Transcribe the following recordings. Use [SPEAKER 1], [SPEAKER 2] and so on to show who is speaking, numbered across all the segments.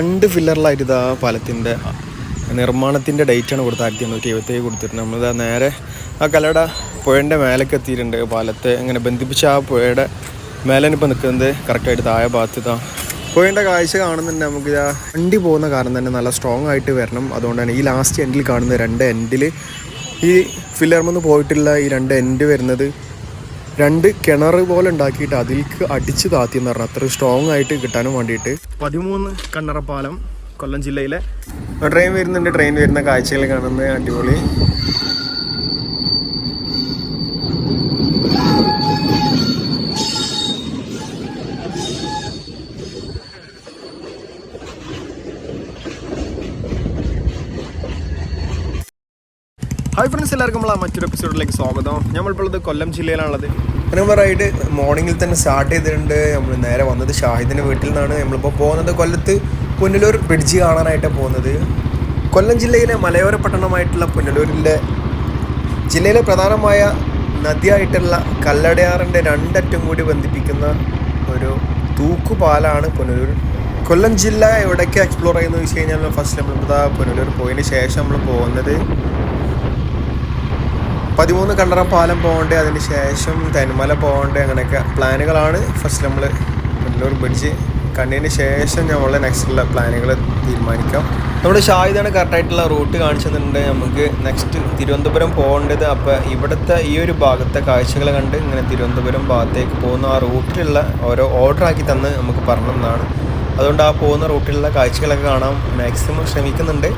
[SPEAKER 1] രണ്ട് ഫില്ലറിലായിട്ട് ഇതാ പാലത്തിന്റെ നിർമ്മാണത്തിന്റെ ഡേറ്റാണ് കൊടുത്തത്. ആയിരത്തി എണ്ണൂറ്റി എഴുപത്തേഴ് കൊടുത്തിട്ടുണ്ട് നമ്മളിതാ നേരെ ആ കലയുടെ പുഴന്റെ മേലേക്ക് എത്തിയിട്ടുണ്ട് പാലത്തെ ഇങ്ങനെ ബന്ധിപ്പിച്ച ആ പുഴയുടെ മേലാണ് ഇപ്പോൾ നിൽക്കുന്നത് കറക്റ്റായിട്ട് താഴെ ഭാഗത്ത് ഇതാ. പുഴന്റെ കാഴ്ച കാണുന്നുണ്ട് നമുക്ക് ഇതാ. വണ്ടി പോകുന്ന കാരണം തന്നെ നല്ല സ്ട്രോങ് ആയിട്ട് വരണം. അതുകൊണ്ട് തന്നെ ഈ ലാസ്റ്റ് എൻഡിൽ കാണുന്ന രണ്ട് എൻഡിൽ ഈ ഫില്ലർമെന്ന് പോയിട്ടുള്ള ഈ രണ്ട് എൻഡ് വരുന്നത്. രണ്ട് കിണർ പോലെ ഉണ്ടാക്കിയിട്ട് അതിലേക്ക് അടിച്ച് താത്തിയെന്ന് പറഞ്ഞാൽ അത്ര സ്ട്രോങ് ആയിട്ട് കിട്ടാനും വേണ്ടിയിട്ട്. പതിമൂന്ന് കണ്ണറപ്പാലം കൊല്ലം ജില്ലയിലെ ട്രെയിൻ വരുന്നുണ്ട് ട്രെയിൻ വരുന്ന കാഴ്ചകൾ കാണുന്നത് അടിപൊളി. ഹായ് ഫ്രണ്ട്സ് എല്ലാവർക്കും നമ്മളെ മറ്റൊരു എപ്പിസോഡിലേക്ക് സ്വാഗതം. നമ്മളിപ്പോൾ ഉള്ളത് കൊല്ലം ജില്ലയിലാണുള്ളത്. മനോഹരമായിട്ട് മോർണിംഗിൽ തന്നെ സ്റ്റാർട്ട് ചെയ്തിട്ടുണ്ട്. നമ്മൾ നേരെ വന്നത് ഷാഹിദിന്റെ വീട്ടിൽ നിന്നാണ്. നമ്മളിപ്പോൾ പോകുന്നത് കൊല്ലത്ത് പുനലൂർ ബ്രിഡ്ജ് കാണാനായിട്ട് പോകുന്നത്. കൊല്ലം ജില്ലയിലെ മലയോര പട്ടണമായിട്ടുള്ള പുനലൂരിന്റെ ജില്ലയിലെ പ്രധാനമായ നദിയായിട്ടുള്ള കല്ലടയാറിന്റെ രണ്ടറ്റം കൂടി ബന്ധിപ്പിക്കുന്ന ഒരു തൂക്കുപാലാണ് പുനലൂർ. കൊല്ലം ജില്ല എവിടേക്ക് എക്സ്പ്ലോർ ചെയ്യുന്നത് വെച്ച് കഴിഞ്ഞാൽ ഫസ്റ്റ് നമ്മൾ പുനലൂർ പോയതിന് ശേഷം നമ്മൾ പോകുന്നത് പതിമൂന്ന് കണ്ടറ പാലം പോകണ്ടേ അതിന് ശേഷം തെന്മല പോകണ്ടേ അങ്ങനെയൊക്കെ പ്ലാനുകളാണ്. ഫസ്റ്റ് നമ്മൾ പുനലൂർ ബ്രിഡ്ജ് കണ്ടതിന് ശേഷം നമ്മൾ നെക്സ്റ്റുള്ള പ്ലാനുകൾ തീരുമാനിക്കാം. നമ്മുടെ ഷാഹിദാണ് കറക്റ്റായിട്ടുള്ള റൂട്ട് കാണിച്ചിട്ടുണ്ട് നമുക്ക് നെക്സ്റ്റ് തിരുവനന്തപുരം പോകേണ്ടത് അപ്പോൾ ഇവിടുത്തെ ഈ ഒരു ഭാഗത്തെ കാഴ്ചകൾ കണ്ട് ഇങ്ങനെ തിരുവനന്തപുരം ഭാഗത്തേക്ക് പോകുന്ന ആ റൂട്ടിലുള്ള ഓരോ ഓർഡർ ആക്കി തന്ന് നമുക്ക് പറഞ്ഞതാണ്. അതുകൊണ്ട് ആ പോകുന്ന റൂട്ടിലുള്ള കാഴ്ചകളൊക്കെ കാണാൻ മാക്സിമം ശ്രമിക്കുന്നുണ്ട്.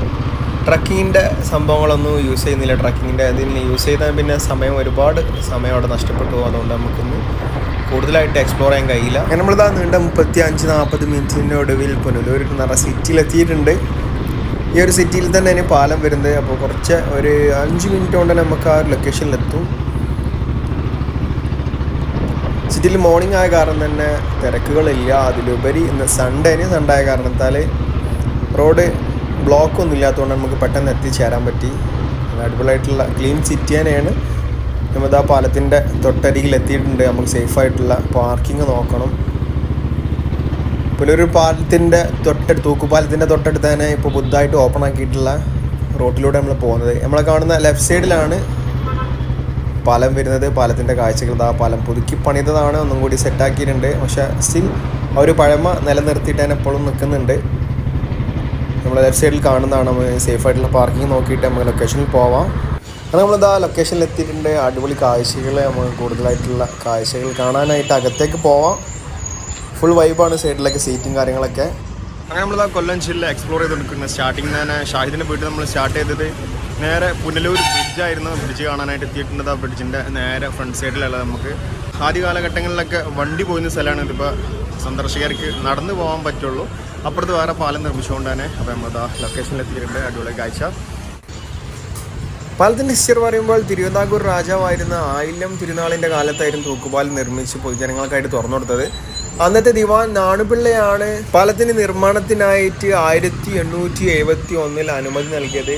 [SPEAKER 1] ട്രക്കിങ്ങിന്റെ സംഭവങ്ങളൊന്നും യൂസ് ചെയ്യുന്നില്ല. ട്രക്കിങ്ങിന്റെ അതിന് യൂസ് ചെയ്താൽ പിന്നെ സമയം ഒരുപാട് സമയം അവിടെ നഷ്ടപ്പെട്ടു. അതുകൊണ്ട് നമുക്കൊന്ന് കൂടുതലായിട്ട് എക്സ്പ്ലോർ ചെയ്യാൻ കഴിയില്ല. അങ്ങനെ നമ്മളിതാ നീണ്ട മുപ്പത്തി അഞ്ച് നാൽപ്പത് മിനിറ്റിന്റെ ഒടുവിൽ പുനലൂർ പറഞ്ഞ സിറ്റിയിലെത്തിയിട്ടുണ്ട് ഈ ഒരു സിറ്റിയിൽ തന്നെ ഇനി പാലം വരുന്നത്. അപ്പോൾ കുറച്ച് ഒരു അഞ്ച് മിനിറ്റ് കൊണ്ട് നമുക്ക് ആ ഒരു ലൊക്കേഷനിലെത്തും സിറ്റിയിൽ മോർണിംഗ് ആയ കാരണം തന്നെ തിരക്കുകളില്ല. അതിലുപരി ഇന്ന് സൺഡേന് സൺഡേ ആയ കാരണത്താൽ റോഡ് ബ്ലോക്ക് ഒന്നും ഇല്ലാത്തതുകൊണ്ട് നമുക്ക് പെട്ടെന്ന് എത്തിച്ചേരാൻ പറ്റി. അടിപൊളിയായിട്ടുള്ള ക്ലീൻ സിറ്റി തന്നെയാണ്. ആ പാലത്തിന്റെ തൊട്ടരികിൽ എത്തിയിട്ടുണ്ട്. നമുക്ക് സേഫ് ആയിട്ടുള്ള പാർക്കിംഗ് നോക്കണം. പിന്നെ ഒരു പാലത്തിന്റെ തൊട്ടടുത്ത് തൂക്കുപാലത്തിന്റെ തൊട്ടടുത്ത് തന്നെ ഇപ്പോൾ പുതുതായിട്ട് ഓപ്പൺ ആക്കിയിട്ടുള്ള റോട്ടിലൂടെ നമ്മൾ പോകുന്നത്. നമ്മളെ കാണുന്ന ലെഫ്റ്റ് സൈഡിലാണ് പാലം വരുന്നത്. പാലത്തിന്റെ കാഴ്ചകൾ ആ പാലം പുതുക്കി പണിതതാണ്. ഒന്നും കൂടി സെറ്റാക്കിയിട്ടുണ്ട് പക്ഷേ സ്റ്റിൽ ആ ഒരു പഴമ നിലനിർത്തിയിട്ട് തന്നെ എപ്പോഴും നിൽക്കുന്നുണ്ട്. നമ്മൾ ലെഫ്റ്റ് സൈഡിൽ കാണുന്നതാണ്. നമ്മൾ സേഫ് ആയിട്ടുള്ള പാർക്കിംഗ് നോക്കിയിട്ട് നമുക്ക് ലൊക്കേഷനിൽ പോവാം. അത് നമ്മളിതാ ലൊക്കേഷനിൽ എത്തിയിട്ടുണ്ട്. അടിപൊളി കാഴ്ചകൾ നമുക്ക് കൂടുതലായിട്ടുള്ള കാഴ്ചകൾ കാണാനായിട്ട് അകത്തേക്ക് പോവാം. ഫുൾ വൈബാണ് സൈഡിലൊക്കെ സീറ്റും കാര്യങ്ങളൊക്കെ. അങ്ങനെ നമ്മളിതാ കൊല്ലം ജില്ല എക്സ്പ്ലോർ ചെയ്തുകൊണ്ടിരിക്കുന്നത് സ്റ്റാർട്ടിങ് തന്നെ ഷാഹിദിന്റെ വീട്ടിൽ നമ്മൾ സ്റ്റാർട്ട് ചെയ്തത് നേരെ പുനലൂർ ബ്രിഡ്ജായിരുന്നു ബ്രിഡ്ജ് കാണാനായിട്ട് എത്തിയിട്ടുണ്ട് ആ ബ്രിഡ്ജിന്റെ നേരെ ഫ്രണ്ട് സൈഡിലുള്ള നമുക്ക്. ആദ്യ കാലഘട്ടങ്ങളിലൊക്കെ വണ്ടി പോയിരുന്ന സ്ഥലമാണ് ഇതിപ്പോൾ സന്ദർശകർക്ക് നടന്നു പോകാൻ പറ്റുള്ളൂ. അപ്പുറത്ത് വേറെ പാലം നിർമ്മിച്ചുകൊണ്ട് തന്നെ അപ്പോൾ നമ്മളിതാ ലൊക്കേഷനിൽ എത്തിയിട്ടുണ്ട്. അടിപൊളി കാഴ്ച. പാലത്തിന്റെ ഹിസ്റ്ററി പറയുമ്പോൾ തിരുവിതാംകൂർ രാജാവായിരുന്ന ആയില്യം തിരുനാളിന്റെ കാലത്തായിരുന്നു തൂക്കുപാലം നിർമ്മിച്ച് പൊതുജനങ്ങൾക്കായിട്ട് തുറന്നു കൊടുത്തത്. അന്നത്തെ ദിവാൻ നാണുപിള്ളയാണ് പാലത്തിന് നിർമ്മാണത്തിനായിട്ട് ആയിരത്തി എണ്ണൂറ്റി എഴുപത്തി ഒന്നിൽ അനുമതി നൽകിയത്.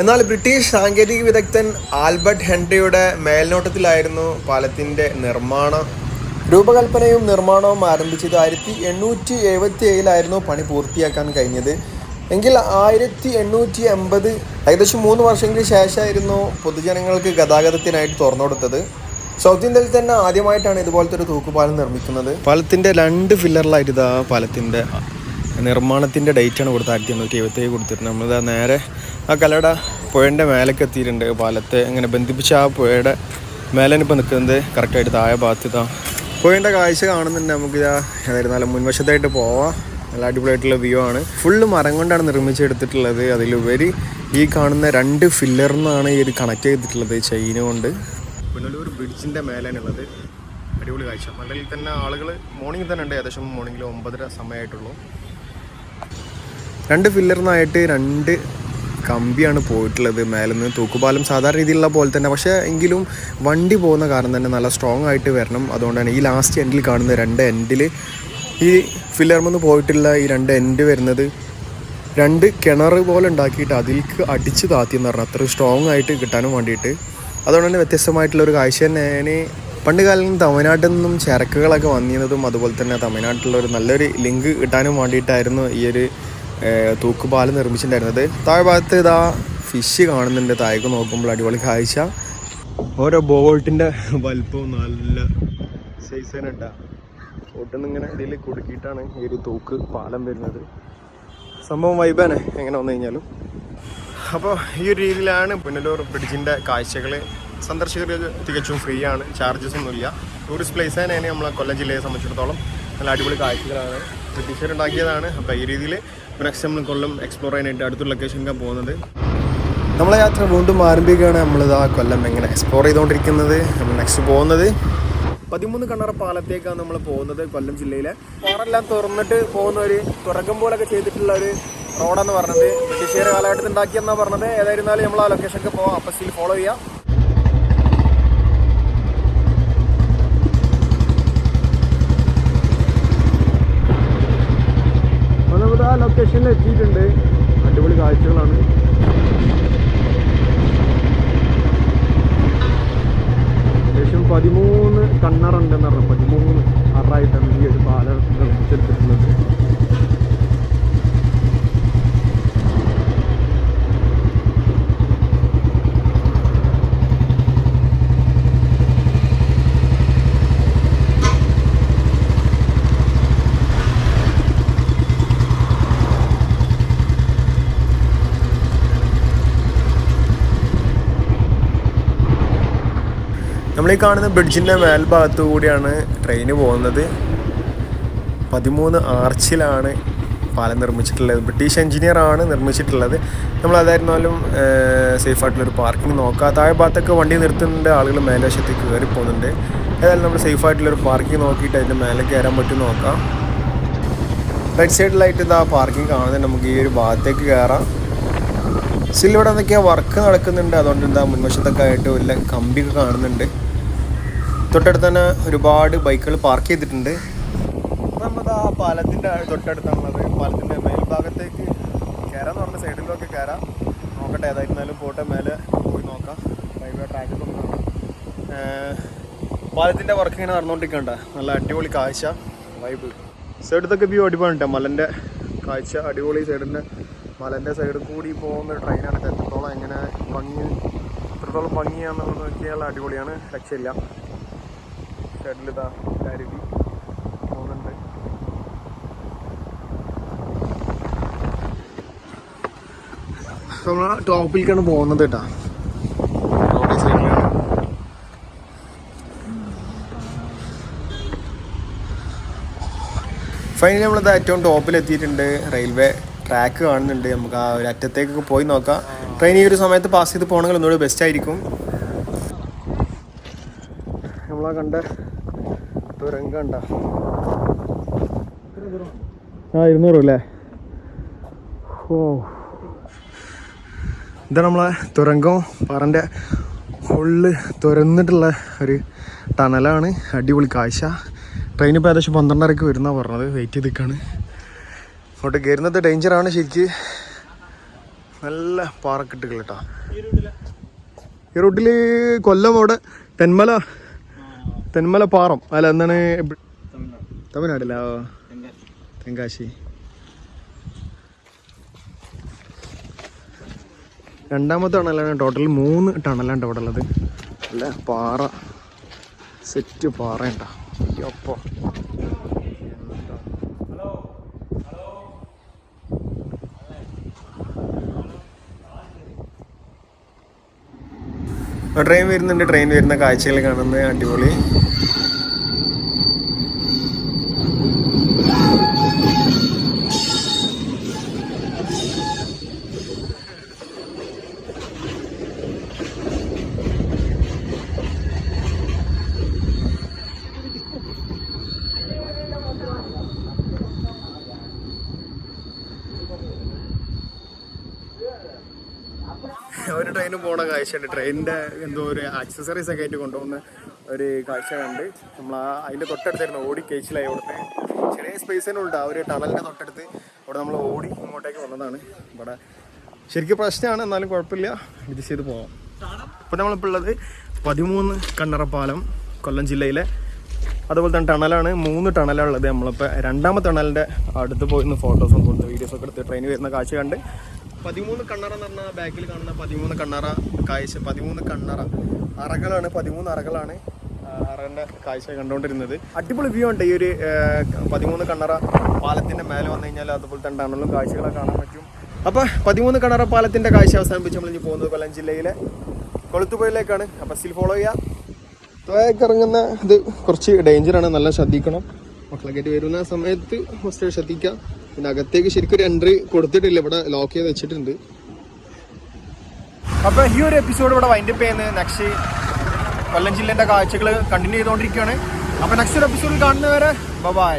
[SPEAKER 1] എന്നാൽ ബ്രിട്ടീഷ് സാങ്കേതിക വിദഗ്ധൻ ആൽബർട്ട് ഹെൻറിയുടെ മേൽനോട്ടത്തിലായിരുന്നു പാലത്തിന്റെ നിർമ്മാണം. രൂപകൽപ്പനയും നിർമ്മാണവും ആരംഭിച്ചത് ആയിരത്തി എണ്ണൂറ്റി എഴുപത്തി ഏഴിലായിരുന്നു പണി പൂർത്തിയാക്കാൻ കഴിഞ്ഞത്. എങ്കിൽ ആയിരത്തി എണ്ണൂറ്റി എൺപത് ഏകദേശം മൂന്ന് വർഷങ്ങൾക്ക് ശേഷമായിരുന്നു പൊതുജനങ്ങൾക്ക് ഗതാഗതത്തിനായിട്ട് തുറന്നു കൊടുത്തത് സൗത്ത് ഇന്ത്യയിൽ തന്നെ ആദ്യമായിട്ടാണ് ഇതുപോലത്തെ ഒരു തൂക്കുപാലം നിർമ്മിക്കുന്നത്. പാലത്തിന്റെ രണ്ട് ഫില്ലറിലായിട്ട് ഇതാ പാലത്തിന്റെ നിർമ്മാണത്തിന്റെ ഡേറ്റാണ് കൊടുത്തത്. ആയിരത്തി എണ്ണൂറ്റി എഴുപത്തേഴ് കൊടുത്തിട്ടുണ്ട്. നമ്മളിതാ നേരെ ആ കലയുടെ പുഴന്റെ മേലേക്ക് എത്തിയിട്ടുണ്ട്. പാലത്തെ ഇങ്ങനെ ബന്ധിപ്പിച്ച ആ പുഴയുടെ മേലെ ഇപ്പോൾ നിൽക്കുന്നത്. കറക്റ്റായിട്ട് താഴെ ഭാഗത്ത് ഇതാ പുഴന്റെ കാഴ്ച കാണുന്നുണ്ട് നമുക്കിതാ ഏതായിരുന്നാലും മുൻവശത്തായിട്ട് പോവാം. നല്ല അടിപൊളിയായിട്ടുള്ള വ്യൂ ആണ്. ഫുള്ള് മരം കൊണ്ടാണ് നിർമ്മിച്ചെടുത്തിട്ടുള്ളത്. അതിലുപരി ഈ കാണുന്ന രണ്ട് ഫില്ലറിനാണ് ഈ ഒരു കണക്ട് ചെയ്തിട്ടുള്ളത് ചെയിന് കൊണ്ട്. പുനലൂർ ബ്രിഡ്ജിന്റെ മേലാണുള്ളത് അടിപൊളി കാഴ്ച. മലയിൽ തന്നെ ആളുകൾ മോർണിംഗ് തന്നെ ഉണ്ട്. ഏകദേശം മോർണിംഗിൽ ഒമ്പതര സമയമായിട്ടുള്ളൂ രണ്ട് ഫില്ലറിനായിട്ട് രണ്ട് കമ്പിയാണ് പോയിട്ടുള്ളത് മേലെ നിന്ന് തൂക്കുപാലം സാധാരണ രീതിയിലുള്ള പോലെ തന്നെ. പക്ഷേ എങ്കിലും വണ്ടി പോകുന്ന കാരണം തന്നെ നല്ല സ്ട്രോങ് ആയിട്ട് വരണം. അതുകൊണ്ടാണ് ഈ ലാസ്റ്റ് എൻഡിൽ കാണുന്ന രണ്ട് എൻഡിൽ ഈ ഫില്ലർമെന്ന് പോയിട്ടുള്ള ഈ രണ്ട് എൻഡ് വരുന്നത് രണ്ട് കിണർ പോലെ ഉണ്ടാക്കിയിട്ട് അതിലേക്ക് അടിച്ച് താത്തിയെന്ന് പറഞ്ഞാൽ അത്ര സ്ട്രോങ് ആയിട്ട് കിട്ടാനും വേണ്ടിയിട്ട്. അതുകൊണ്ട് തന്നെ വ്യത്യസ്തമായിട്ടുള്ള ഒരു കാഴ്ച തന്നെയാണ്. പണ്ട് കാലം തമിഴ്നാട്ടിൽ നിന്നും ചരക്കുകളൊക്കെ വന്നിരുന്നതും അതുപോലെ തന്നെ തമിഴ്നാട്ടിലുള്ള ഒരു നല്ലൊരു ലിങ്ക് കിട്ടാനും വേണ്ടിയിട്ടായിരുന്നു ഈ ഒരു തൂക്കുപാലം നിർമ്മിച്ചിട്ടുണ്ടായിരുന്നത്. താഴെ ഭാഗത്ത് ഇതാ ഫിഷ് കാണുന്നുണ്ട്. താഴേക്ക് നോക്കുമ്പോൾ അടിപൊളി കാഴ്ച. ഓരോ ബോട്ടിന്റെ വലിപ്പവും നല്ല സൈസ് ബോട്ടിൽ ഇങ്ങനെ ഇതിൽ കുടുക്കിയിട്ടാണ് ഈ ഒരു തൂക്ക് പാലം വരുന്നത്. സംഭവം വൈബാണ് എങ്ങനെ വന്നു കഴിഞ്ഞാലും. അപ്പോൾ ഈ ഒരു രീതിയിലാണ് പുനലൂർ ബ്രിഡ്ജിന്റെ കാഴ്ചകൾ. സന്ദർശകർക്ക് തികച്ചും ഫ്രീ ആണ്. ചാർജസ് ഒന്നുമില്ല ടൂറിസ്റ്റ് പ്ലേസ് തന്നെയാണ് നമ്മളെ കൊല്ലം ജില്ലയെ സംബന്ധിച്ചിടത്തോളം നല്ല അടിപൊളി കാഴ്ചകളാണ്. ബ്രിട്ടീഷുകാർ ഉണ്ടാക്കിയതാണ് അപ്പോൾ ഈ രീതിയിൽ നെക്സ്റ്റ് നമ്മൾ കൊല്ലം എക്സ്പ്ലോർ ചെയ്യാനായിട്ട് അടുത്ത ലൊക്കേഷനിലേക്കാണ് പോകുന്നത്. നമ്മളെ യാത്ര വീണ്ടും ആരംഭിക്കുകയാണ്. നമ്മൾ നമ്മളിതാ കൊല്ലം എങ്ങനെ എക്സ്പ്ലോർ ചെയ്തുകൊണ്ടിരിക്കുന്നത്. നമ്മൾ നെക്സ്റ്റ് പോകുന്നത്. പതിമൂന്ന് കണ്ണറ പാലത്തേക്കാണ് നമ്മൾ പോകുന്നത് കൊല്ലം ജില്ലയിലെ. പാറെല്ലാം തുറന്നിട്ട് പോകുന്ന ഒരു തുറക്കം പോലൊക്കെ ചെയ്തിട്ടുള്ള ഒരു റോഡാന്ന് പറഞ്ഞത്. ബ്രിട്ടീഷുകാർ കാലഘട്ടത്തിൽ ഉണ്ടാക്കിയെന്നാണ് പറഞ്ഞത്. ഏതായിരുന്നാലും നമ്മൾ ആ ലൊക്കേഷനൊക്കെ പോകാം അപ്പോൾ സ്റ്റിൽ ഫോളോ ചെയ്യാം അപ്പോൾ ലൊക്കേഷനിൽ എത്തിയിട്ടുണ്ട്. അടിപൊളി കാഴ്ചകളാണ്. ഏകദേശം പതിമൂന്ന് കണ്ണറുണ്ടെന്ന് പറഞ്ഞു. പതിമൂന്ന് അറായിട്ടാണ് ഈ ഒരു പാലം നിർമ്മിച്ചെടുത്തിട്ടുള്ളത്. നമ്മൾ ഈ കാണുന്ന ബ്രിഡ്ജിന്റെ മേൽഭാഗത്തു കൂടിയാണ് ട്രെയിൻ പോകുന്നത്. പതിമൂന്ന് ആർച്ചിലാണ് പാലം നിർമ്മിച്ചിട്ടുള്ളത്. ബ്രിട്ടീഷ് എഞ്ചിനീയർ ആണ് നിർമ്മിച്ചിട്ടുള്ളത്. നമ്മൾ അതായിരുന്നാലും സേഫായിട്ടുള്ളൊരു പാർക്കിംഗ് നോക്കാം. താഴെ ഭാഗത്തൊക്കെ വണ്ടി നിർത്തുന്നുണ്ട്. ആളുകൾ മേലേശത്തേക്ക് കയറി പോകുന്നുണ്ട്. ഏതായാലും നമ്മൾ സേഫായിട്ടുള്ളൊരു പാർക്കിംഗ് നോക്കിയിട്ട് അതിന്റെ മേലെ കയറാൻ പറ്റും നോക്കാം. റൈറ്റ് സൈഡിലായിട്ട് ഇതാ പാർക്കിംഗ് കാണുന്നുണ്ട്. നമുക്ക് ഈ ഒരു ഭാഗത്തേക്ക് കയറാം. സ്റ്റിൽ ഇവിടെ എന്തൊക്കെയാ വർക്ക് നടക്കുന്നുണ്ട്. അതുകൊണ്ട് എന്താ മുൻവശത്തൊക്കെ ആയിട്ട് വല്ല കമ്പിയൊക്കെ കാണുന്നുണ്ട്. തൊട്ടടുത്ത് തന്നെ ഒരുപാട് ബൈക്കുകൾ പാർക്ക് ചെയ്തിട്ടുണ്ട്. നമ്മൾ ആ പാലത്തിന്റെ തൊട്ടടുത്താണുള്ളത്. പാലത്തിന്റെ മേൽഭാഗത്തേക്ക് കയറാന്ന് പറഞ്ഞ സൈഡിലൊക്കെ കയറാം നോക്കട്ടെ ഏതായിരുന്നാലും പോട്ടെ മേലെ പോയി നോക്കാം. റെയിൽവേ ട്രാക്കൊക്കെ നോക്കാം പാലത്തിന്റെ വർക്ക് ഇങ്ങനെ നടന്നുകൊണ്ടിരിക്കണ്ട നല്ല അടിപൊളി കാഴ്ച വൈബ് സൈഡത്തൊക്കെ വ്യൂ അടിപൊളിയുണ്ട്. മലന്റെ കാഴ്ച അടിപൊളി. സൈഡിന്റെ മലന്റെ സൈഡിൽ കൂടി പോകുന്ന ട്രെയിനാണ് എത്രത്തോളം എങ്ങനെ ഭംഗി എത്രത്തോളം ഭംഗിയാണെന്നുള്ളത് നോക്കിയാൽ അടിപൊളിയാണ്. രക്ഷയില്ല. സൈഡിൽ ഇതാ പോകുന്നുണ്ട്. നമ്മൾ ടോപ്പിലേക്കാണ് പോകുന്നത് കേട്ടാ. ഫൈനലി നമ്മളിത് ഏറ്റവും ടോപ്പിലെത്തിയിട്ടുണ്ട് റെയിൽവേ ട്രാക്ക് കാണുന്നുണ്ട്. നമുക്ക് ആ ഒരു അറ്റത്തേക്കൊക്കെ പോയി നോക്കാം. ട്രെയിൻ ഈ ഒരു സമയത്ത് പാസ് ചെയ്ത് പോകണമെങ്കിൽ ഒന്നുകൂടി ബെസ്റ്റ് ആയിരിക്കും. നമ്മളാ കണ്ട തുരങ്കം കണ്ട ആ ഇരുന്നൂറ് അല്ലേ? ഓ ഇതാണ് നമ്മളെ തുരങ്കം പാറന്റെ ഫുള്ള് തുരന്നിട്ടുള്ള ഒരു ടണലാണ്. അടിപൊളി കാഴ്ച. ട്രെയിൻ ഇപ്പോൾ ഏകദേശം പന്ത്രണ്ടരക്ക് വരുന്ന പറഞ്ഞത്. വെയിറ്റ് ചെയ്ത് നിൽക്കുകയാണ് അങ്ങോട്ട് കയറുന്നത് ഡേഞ്ചറാണ് ശരിക്ക്. നല്ല പാറക്കെട്ടുകൾ കേട്ടോ. ഈ റൂട്ടിൽ കൊല്ലം അവിടെ തെന്മല തെന്മല പാറം അല്ല എന്താണ് തമിഴ്നാട്ടില്ല തെങ്കാശി. രണ്ടാമത്തെ ടണലാണ് ടോട്ടൽ മൂന്ന് ടണലാണ് അവിടെ ഉള്ളത്. അല്ല പാറ. സെറ്റ് പാറ ഉണ്ടോ ഒപ്പം ട്രെയിൻ വരുന്നുണ്ട് ട്രെയിൻ വരുന്ന കാഴ്ചകൾ കാണുന്നത് അടിപൊളി ഒരു ട്രെയിന് പോണ കാഴ്ചയുണ്ട് ട്രെയിനിന്റെ എന്തോ ഒരു ആക്സസറീസ് ഒക്കെ ആയിട്ട് കൊണ്ടുപോകുന്ന ഒരു കാഴ്ച കണ്ട് നമ്മൾ ആ അതിന്റെ തൊട്ടടുത്തായിരുന്നു ഓടി കേച്ചിലായി അവിടുത്തെ ചെറിയ സ്പേസ് തന്നെ ഉണ്ട് ആ ഒരു ടണലിന്റെ തൊട്ടടുത്ത് അവിടെ നമ്മൾ ഓടി ഇങ്ങോട്ടേക്ക് വന്നതാണ്. ഇവിടെ ശരിക്കും പ്രശ്നമാണ് എന്നാലും കുഴപ്പമില്ല. അഡ്ജസ്റ്റ് ചെയ്ത് പോവാം. ഇപ്പൊ നമ്മളിപ്പോൾ ഉള്ളത് പതിമൂന്ന് കണ്ണറ പാലം കൊല്ലം ജില്ലയിലെ അതുപോലെ തന്നെ ടണലാണ്. മൂന്ന് ടണലാണുള്ളത് നമ്മളിപ്പോൾ രണ്ടാമത്തെ ടണലിന്റെ അടുത്ത് പോയി ഫോട്ടോസും കൊടുത്ത് വീഡിയോസൊക്കെ എടുത്ത് ട്രെയിൻ വരുന്ന കാഴ്ച കണ്ട് പതിമൂന്ന് കണ്ണറ എന്ന് പറഞ്ഞാൽ ബാക്കിൽ കാണുന്ന പതിമൂന്ന് കണ്ണറ കാഴ്ച പതിമൂന്ന് കണ്ണറ. അറകളാണ് പതിമൂന്ന് അറകളാണ് അറകളുടെ കാഴ്ച കണ്ടുകൊണ്ടിരുന്നത്. അടിപൊളി വ്യൂ ഉണ്ട് ഈ ഒരു പതിമൂന്ന് കണ്ണറ പാലത്തിന്റെ മേലെ വന്നു കഴിഞ്ഞാൽ അതുപോലെ തന്നെ ടണലും കാഴ്ചകളൊക്കെ കാണാൻ പറ്റും. അപ്പൊ പതിമൂന്ന് കണ്ണറ പാലത്തിന്റെ കാഴ്ച അവസാനിപ്പിച്ച് നമ്മൾ ഇനി പോകുന്നത് കൊല്ലം ജില്ലയിലെ കൊളുത്തുപുഴയിലേക്കാണ്. അപ്പൊ സ്റ്റിൽ ഫോളോ ചെയ്യാം. താഴേക്ക് ഇറങ്ങുന്ന ഇത് കുറച്ച് ഡേഞ്ചറാണ് നല്ല ശ്രദ്ധിക്കണം. മക്കളൊക്കെ വരുന്ന സമയത്ത് ഫസ്റ്റ് ശ്രദ്ധിക്കാം. പിന്നെ അകത്തേക്ക് ശരിക്കും ഒരു എൻട്രി കൊടുത്തിട്ടില്ല. ഇവിടെ ലോക്ക് ചെയ്ത് വെച്ചിട്ടുണ്ട്. അപ്പൊ ഈ ഒരു എപ്പിസോഡ് ഇവിടെ വൈൻഡപ്പ് ചെയ്യുന്നത് നെക്സ്റ്റ് കൊല്ലം ജില്ലേന്റെ കാഴ്ചകൾ കണ്ടിന്യൂ ചെയ്തുകൊണ്ടിരിക്കുകയാണ്. അപ്പൊ നെക്സ്റ്റ് ഒരു എപ്പിസോഡിൽ കാണുന്നവരെ ബൈ